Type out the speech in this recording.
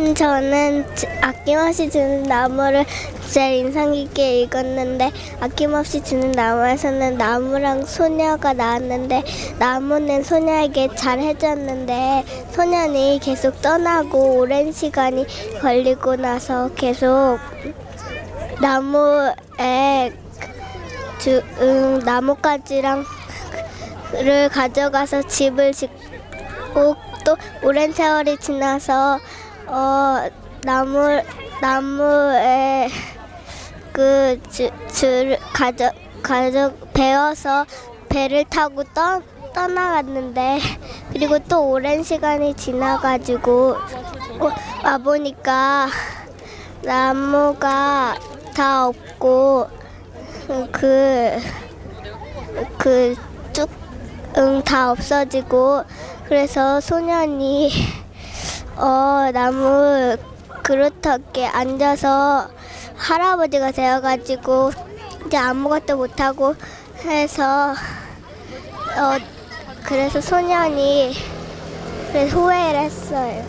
음, 저는 지- 아낌없이 주는 나무를 제일 인상 깊게 읽었는데 아낌없이 주는 나무에서는 나무랑 소녀가 나왔는데 나무는 소녀에게 잘 해줬는데 소녀는 계속 떠나고 오랜 시간이 걸리고 나서 계속 나무에 주, 음, 나뭇가지랑 를 가져가서 집을 짓고 또 오랜 세월이 지나서 어 나무 나무에 그 그줄 가져 가져 배워서 배를 타고 떠 떠나갔는데 그리고 또 오랜 시간이 지나가지고 어, 와 보니까 나무가 다 없고 그그쭉 응, 다 없어지고 그래서 소년이 어 나무 그릇하게 앉아서 할아버지가 되어가지고 이제 아무것도 못하고 해서 어 그래서 소년이 후회를 했어요.